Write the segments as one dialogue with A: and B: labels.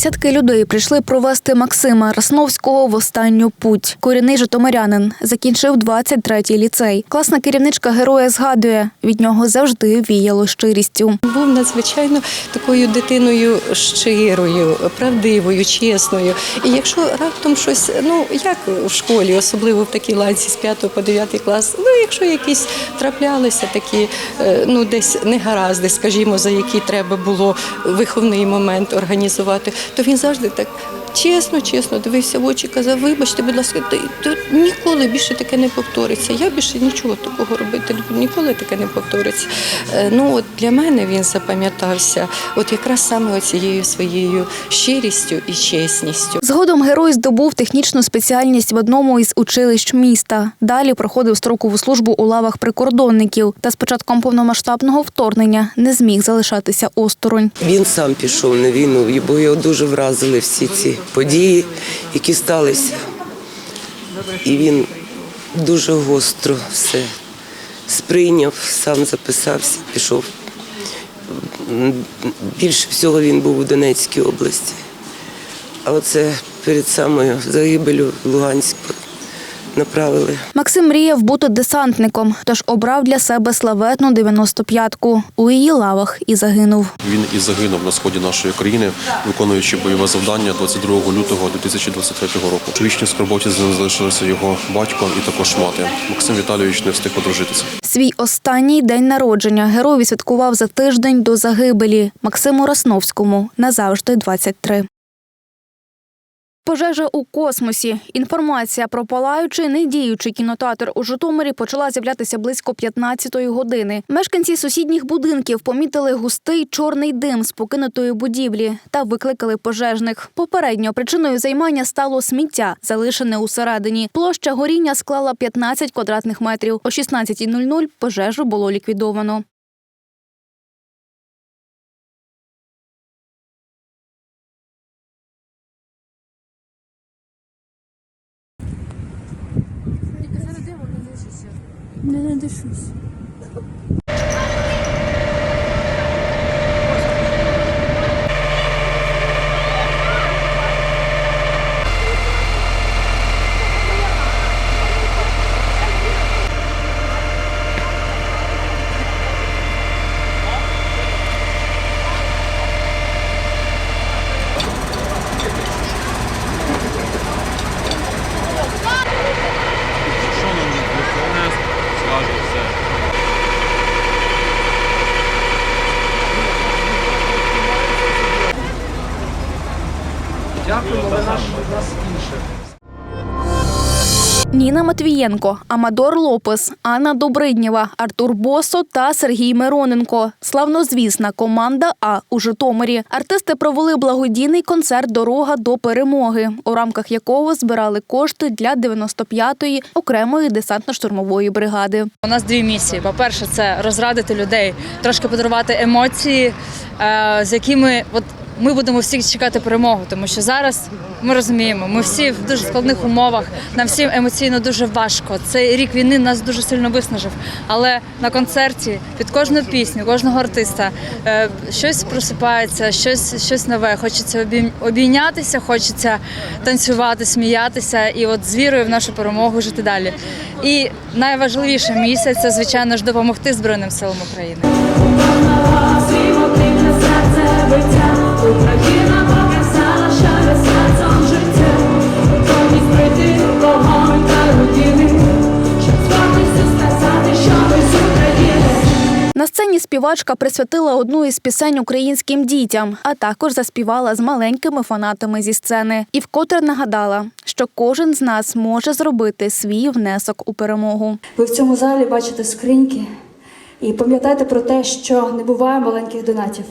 A: Десятки людей прийшли провести Максима Расновського в останню путь. Корінний житомирянин закінчив 23-й ліцей. Класна керівничка героя згадує, від нього завжди віяло щирістю.
B: Був надзвичайно такою дитиною щирою, правдивою, чесною. І якщо раптом щось, ну як в школі, особливо в такій ланці з 5 по 9 клас, ну якщо якісь траплялися такі, е, ну десь негаразди, скажімо, за які треба було виховний момент організувати, то він завжди так. Чесно, чесно дивився в очі, казав, вибачте, будь ласка, ти, ти ніколи більше таке не повториться. Я більше нічого такого робити не буду, ніколи таке не повториться. Е, Ну от для мене він запам'ятався, от якраз саме цією своєю щирістю і чесністю.
A: Згодом герой здобув технічну спеціальність в одному із училищ міста. Далі проходив строкову службу у лавах прикордонників та з початком повномасштабного вторгнення не зміг залишатися осторонь.
C: Він сам пішов на війну, бо його дуже вразили всі ці події, які сталися. І він дуже гостро все сприйняв, сам записався, пішов. Більше всього він був у Донецькій області. А оце перед самою загибелю в Луганськ направили.
A: Максим мріяв бути десантником, тож обрав для себе славетну 95-ку. У її лавах і загинув.
D: Він і загинув на сході нашої країни, виконуючи бойове завдання 22 лютого 2023 року. У вічній скорботі з ним залишилися його батько і також мати. Максим Віталійович не встиг одружитися.
A: Свій останній день народження герой відсвяткував за тиждень до загибелі Максиму Росновському назавжди 23. Пожежа у космосі. Інформація про палаючий недіючий кінотеатр у Житомирі почала з'являтися близько 15-ї години. Мешканці сусідніх будинків помітили густий чорний дим з покинутої будівлі та викликали пожежних. Попередньо причиною займання стало сміття, залишене усередині. Площа горіння склала 15 квадратних метрів. О 16.00 пожежу було ліквідовано. Ne, ne düşünüyorsun? Ніна Матвієнко, Амадор Лопес, Анна Добриднєва, Артур Босо та Сергій Мироненко. Славнозвісна команда А у Житомирі. Артисти провели благодійний концерт Дорога до перемоги, у рамках якого збирали кошти для 95-ї окремої десантно-штурмової бригади.
E: У нас дві місії. По-перше, це розрадити людей, трошки подарувати емоції, е, з якими от ми будемо всі чекати перемогу, тому що зараз ми розуміємо, ми всі в дуже складних умовах, нам всім емоційно дуже важко. Цей рік війни нас дуже сильно виснажив. Але на концерті під кожну пісню, кожного артиста е, щось просипається, щось, щось нове. Хочеться обій- обійнятися, хочеться танцювати, сміятися і от з вірою в нашу перемогу жити далі. І найважливіша місія це звичайно ж допомогти Збройним силам України.
A: Співачка присвятила одну із пісень українським дітям, а також заспівала з маленькими фанатами зі сцени. І вкотре нагадала, що кожен з нас може зробити свій внесок у перемогу.
F: Ви в цьому залі бачите скриньки і пам'ятайте про те, що не буває маленьких донатів.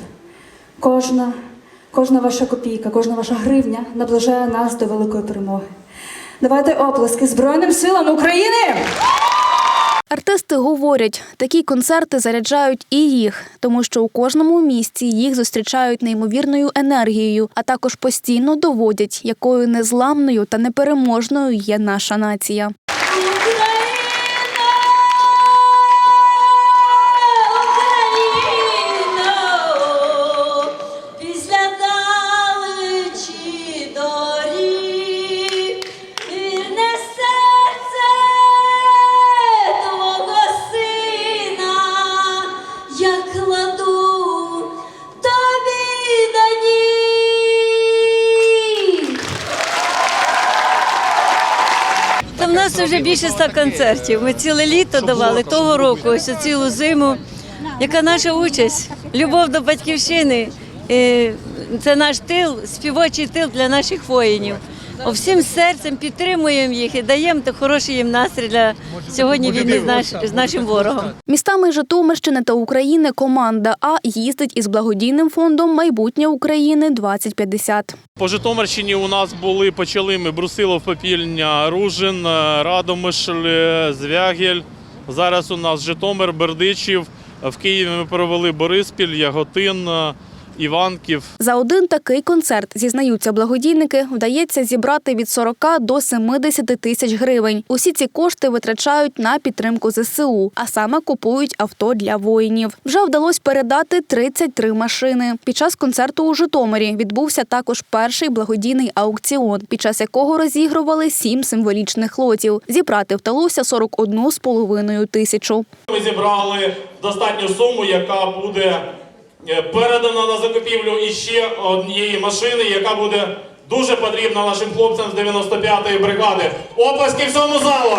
F: Кожна, кожна ваша копійка, кожна ваша гривня наближає нас до великої перемоги. Давайте оплески Збройним силам України!
A: Артисти говорять, такі концерти заряджають і їх, тому що у кожному місці їх зустрічають неймовірною енергією, а також постійно доводять, якою незламною та непереможною є наша нація.
G: Вже більше ста концертів. Ми ціле літо давали того року, ось цілу зиму. Яка наша участь? Любов до батьківщини. Е, Це наш тил, співочий тил для наших воїнів. Всім серцем підтримуємо їх і даємо хороший їм настрій для сьогодні війни з, наш, з нашим ворогом.
A: Містами Житомирщини та України команда А їздить із благодійним фондом Майбутнє України 2050.
H: По Житомирщині у нас були почали ми Брусилов, Попільня, Ружин, е, Радомишль, е, Звягель. Зараз у нас Житомир, Бердичів. В Києві ми провели Бориспіль, Яготин, е, Іванків.
A: За один такий концерт, зізнаються благодійники, вдається зібрати від 40 до 70 тисяч гривень. Усі ці кошти витрачають на підтримку ЗСУ, а саме купують авто для воїнів. Вже вдалося передати 33 машини. Під час концерту у Житомирі відбувся також перший благодійний аукціон, під час якого розігрували сім символічних лотів. Зібрати вдалося 41,5 тисячу.
H: Ми зібрали достатню суму, яка буде е, передана на закупівлю іще однієї машини, яка буде дуже потрібна нашим хлопцям з 95-ї бригади. Оплески всьому залу!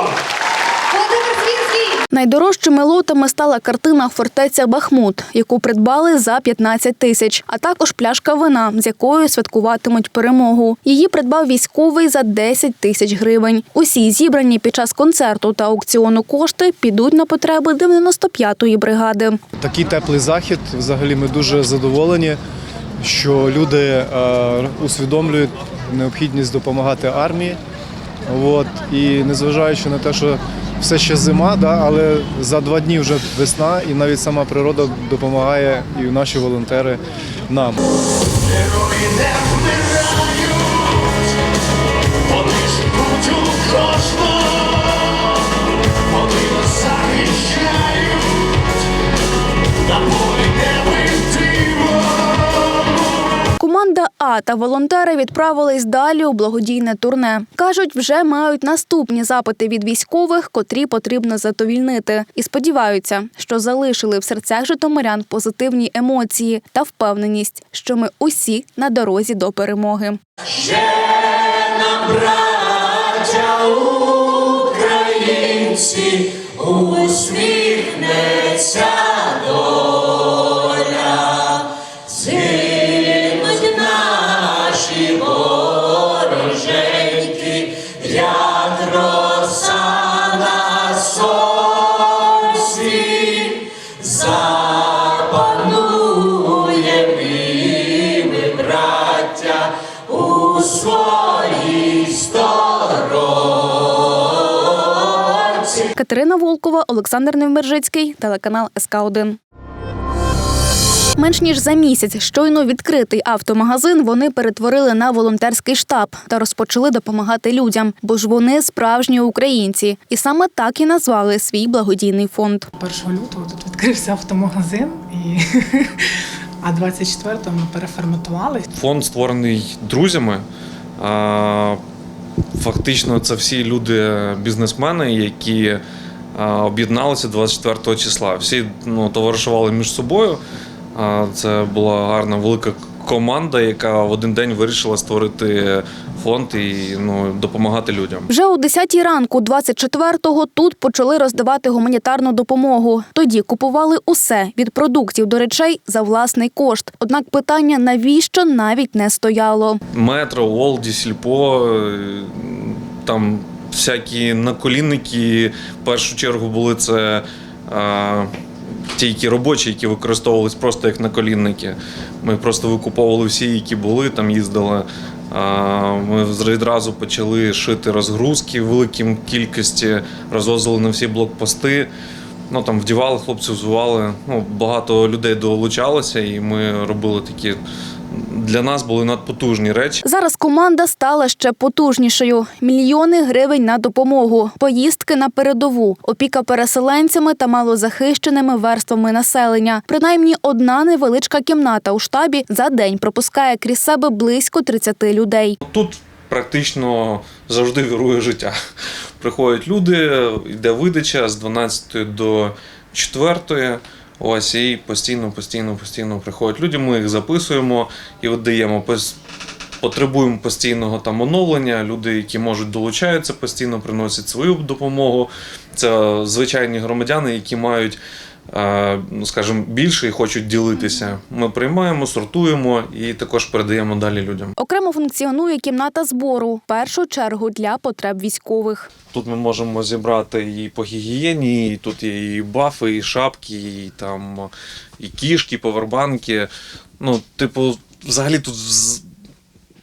A: Найдорожчими лотами стала картина Фортеця Бахмут, яку придбали за 15 тисяч, а також пляшка вина, з якою святкуватимуть перемогу. Її придбав військовий за 10 тисяч гривень. Усі зібрані під час концерту та аукціону кошти підуть на потреби 95-ї бригади.
I: Такий теплий захід. Взагалі ми дуже задоволені, що люди е, усвідомлюють необхідність допомагати армії. От. І незважаючи на те, що все ще зима, да, але за два дні вже весна, і навіть сама природа допомагає і наші волонтери нам.
A: Команда Та волонтери відправились далі у благодійне турне. Кажуть, вже мають наступні запити від військових, котрі потрібно задовільнити, і сподіваються, що залишили в серцях житомирян позитивні емоції та впевненість, що ми усі на дорозі до перемоги. Катерина Волкова, Олександр Невмержицький, телеканал СК 1 Менш ніж за місяць щойно відкритий автомагазин вони перетворили на волонтерський штаб та розпочали допомагати людям, бо ж вони справжні українці, і саме так і назвали свій благодійний фонд.
J: 1 лютого тут відкрився автомагазин, і а 24-го ми переформатували.
K: Фонд створений друзями. Фактично, це всі люди, бізнесмени, які об'єдналися 24 числа. Всі ну, товаришували між собою. Це була гарна велика команда, яка в один день вирішила створити фонд і ну, допомагати людям.
A: Вже о 10 ранку, 24-го, тут почали роздавати гуманітарну допомогу. Тоді купували усе від продуктів до речей за власний кошт. Однак питання навіщо навіть не стояло.
K: Метро, Олді, Сільпо, е, там всякі наколінники. В першу чергу були це а, ті, які робочі, які використовувались просто як наколінники. Ми просто викуповували всі, які були, там їздили. Ми відразу почали шити розгрузки в великій кількості, розвозили на всі блокпости. Ну там вдівали хлопців, звували. Ну, багато людей долучалося, і ми робили такі для нас були надпотужні речі.
A: Зараз команда стала ще потужнішою. Мільйони гривень на допомогу, поїздки на передову, опіка переселенцями та малозахищеними верствами населення. Принаймні одна невеличка кімната у штабі за день пропускає крізь себе близько 30 людей.
K: Тут практично завжди вірує життя. Приходять люди, йде видача з 12 до 4. Ось і постійно, постійно, постійно приходять люди. Ми їх записуємо і віддаємо. Потребуємо постійного там оновлення. Люди, які можуть долучаються, постійно приносять свою допомогу. Це звичайні громадяни, які мають. Ну, скажімо, більше і хочуть ділитися. Ми приймаємо, сортуємо і також передаємо далі людям.
A: Окремо функціонує кімната збору, в першу чергу для потреб військових.
K: Тут ми можемо зібрати і по гігієні, і тут є і бафи, і шапки, і там і кішки, повербанки. Ну, типу, взагалі тут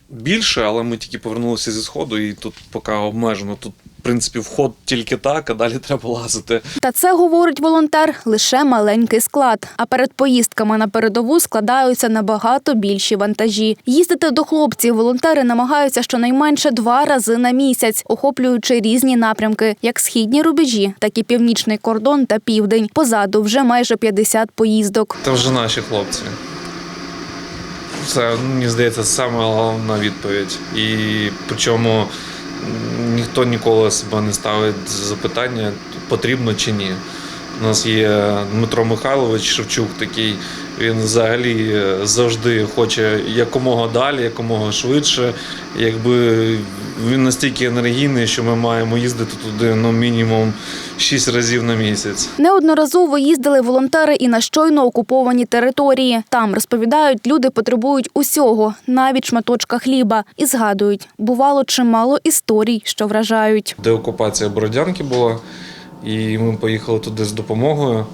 K: більше, але ми тільки повернулися зі сходу, і тут поки обмежено. Тут, принципі, вход тільки так, а далі треба лазити.
A: Та це, говорить волонтер, лише маленький склад. А перед поїздками на передову складаються набагато більші вантажі. Їздити до хлопців волонтери намагаються щонайменше два рази на місяць, охоплюючи різні напрямки, як східні рубежі, так і північний кордон та південь. Позаду вже майже 50 поїздок.
K: Це вже наші хлопці. Це, ну, мені здається, саме головна відповідь. І причому ніхто ніколи себе не ставить запитання, потрібно чи ні. У нас є Дмитро Михайлович Шевчук такий. Він взагалі е, завжди хоче якомога далі, якомога швидше. Якби він настільки енергійний, що ми маємо їздити туди ну, мінімум 6 разів на місяць.
A: Неодноразово їздили волонтери і на щойно окуповані території. Там розповідають, люди потребують усього, навіть шматочка хліба, і згадують, бувало чимало історій, що вражають.
K: деокупація Бородянки була, і ми поїхали туди з допомогою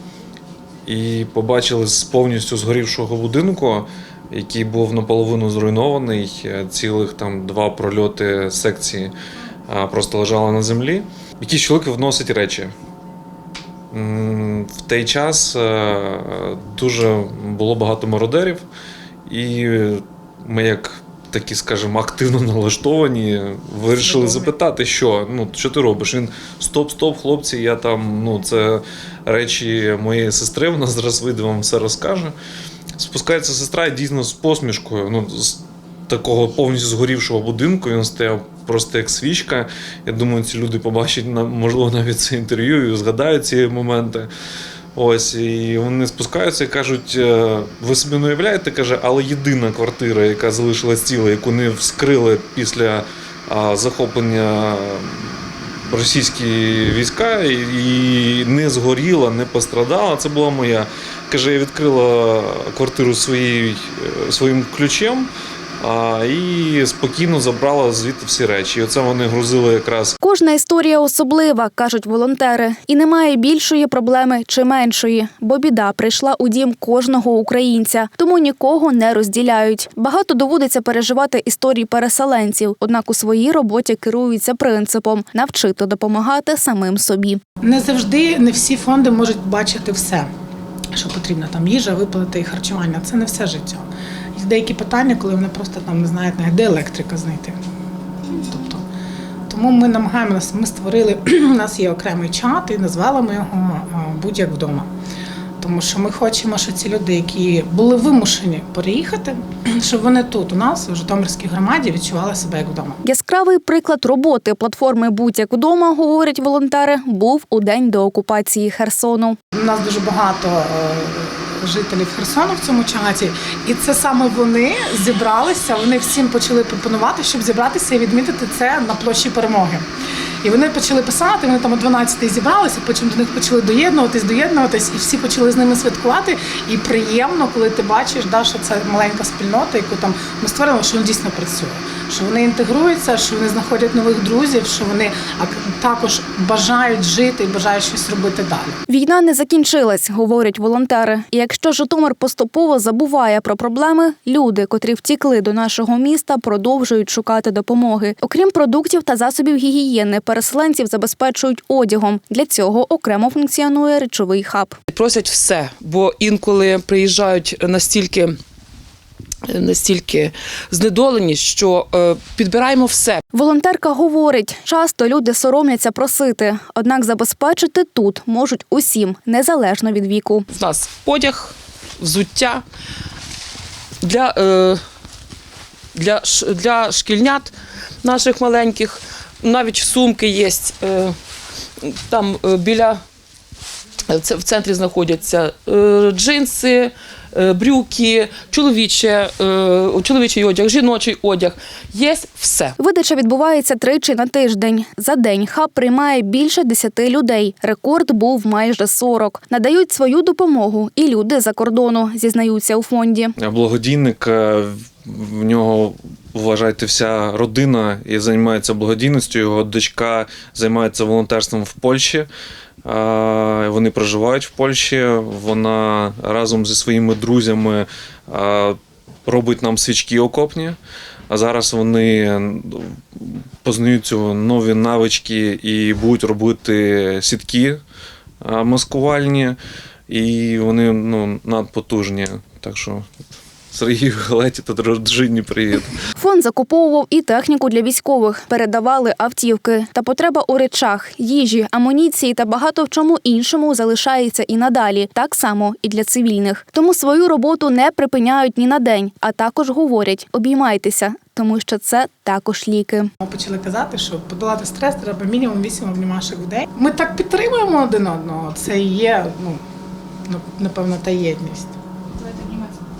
K: і побачили з повністю згорівшого будинку, який був наполовину зруйнований, е, цілих там два прольоти секції просто лежали на землі. Якісь чоловіки вносять речі. В той час е, дуже було багато мародерів, і ми як такі, скажімо, активно налаштовані, вирішили запитати, що ну що ти робиш? Він стоп, стоп, хлопці, я там, ну це речі моєї сестри, вона зараз вийде вам все розкаже. Спускається сестра і дійсно з посмішкою. Ну, з такого повністю згорівшого будинку. Він стояв просто як свічка. Я думаю, ці люди побачать можливо навіть це інтерв'ю і згадають ці моменти. Ось, і вони спускаються і кажуть: е, ви собі не уявляєте, каже, але єдина квартира, яка залишилась ціла, яку не вскрили після захоплення російські війська і, не згоріла, не пострадала. Це була моя. Каже, я відкрила квартиру е, своїм ключем. А, і спокійно забрала звідти всі речі. І оце вони грузили якраз
A: Кожна історія особлива, кажуть волонтери, і немає більшої проблеми чи меншої, бо біда прийшла у дім кожного українця, тому нікого не розділяють. Багато доводиться переживати історії переселенців, однак у своїй роботі керуються принципом навчити допомагати самим собі.
J: Не завжди не всі фонди можуть бачити все, що потрібно там їжа, виплати і харчування. Це не все життя. Деякі питання, коли вони просто там не знають, навіть, де електрика знайти. Тобто, тому ми намагаємося, ми створили, у нас є окремий чат і назвали ми його будь-як вдома. Тому що ми хочемо, що ці люди, які були вимушені переїхати, щоб вони тут у нас, у Житомирській громаді, відчували себе як вдома.
A: Яскравий приклад роботи платформи «Будь-як вдома», говорять волонтери, був у день до окупації Херсону.
J: У нас дуже багато е, жителів Херсону в цьому чаті, і це саме вони зібралися. Вони всім почали пропонувати, щоб зібратися і відмітити це на площі перемоги. І вони почали писати. Вони там о 12-й зібралися, потім до них почали доєднуватись, доєднуватись, і всі почали з ними святкувати. І приємно, коли ти бачиш, да, що це маленька спільнота, яку там ми створили, що він дійсно працює, що вони інтегруються, що вони знаходять нових друзів, що вони ак- також бажають жити і бажають щось робити далі.
A: Війна не закінчилась, говорять волонтери. І якщо Житомир поступово забуває про проблеми, люди, котрі втікли до нашого міста, продовжують шукати допомоги. Окрім продуктів та засобів гігієни, переселенців забезпечують одягом. Для цього окремо функціонує речовий хаб.
L: Просять все, бо інколи приїжджають настільки. Настільки знедолені, що е, підбираємо все.
A: Волонтерка говорить, часто люди соромляться просити, однак забезпечити тут можуть усім, незалежно від віку.
L: В нас одяг, взуття для, е, для, для шкільнят наших маленьких, навіть сумки є. Е, там біля це- В центрі знаходяться джинси, брюки, чоловіче, е, чоловічий одяг, жіночий одяг. Є все.
A: Видача відбувається тричі на тиждень. За день хаб приймає більше 10 людей. Рекорд був майже 40. Надають свою допомогу і люди за кордону, зізнаються у фонді.
K: Благодійник е, в- в нього вважайте вся родина і займається благодійністю. Його дочка займається волонтерством в Польщі. Вони проживають в Польщі. Вона разом зі своїми друзями робить нам свічки окопні. А зараз вони познають нові навички і будуть робити сітки маскувальні. І вони ну, надпотужні. Так що Сергію Галеті та дружині привіт.
A: Фонд закуповував і техніку для військових, передавали автівки. Та потреба у речах, їжі, амуніції та багато в чому іншому залишається і надалі, так само і для цивільних. Тому свою роботу не припиняють ні на день, а також говорять: обіймайтеся, тому що це також ліки.
J: Ми почали казати, що подолати стрес треба мінімум 8 обнімашок в день. Ми так підтримуємо один одного. Це і є, ну напевно, та єдність.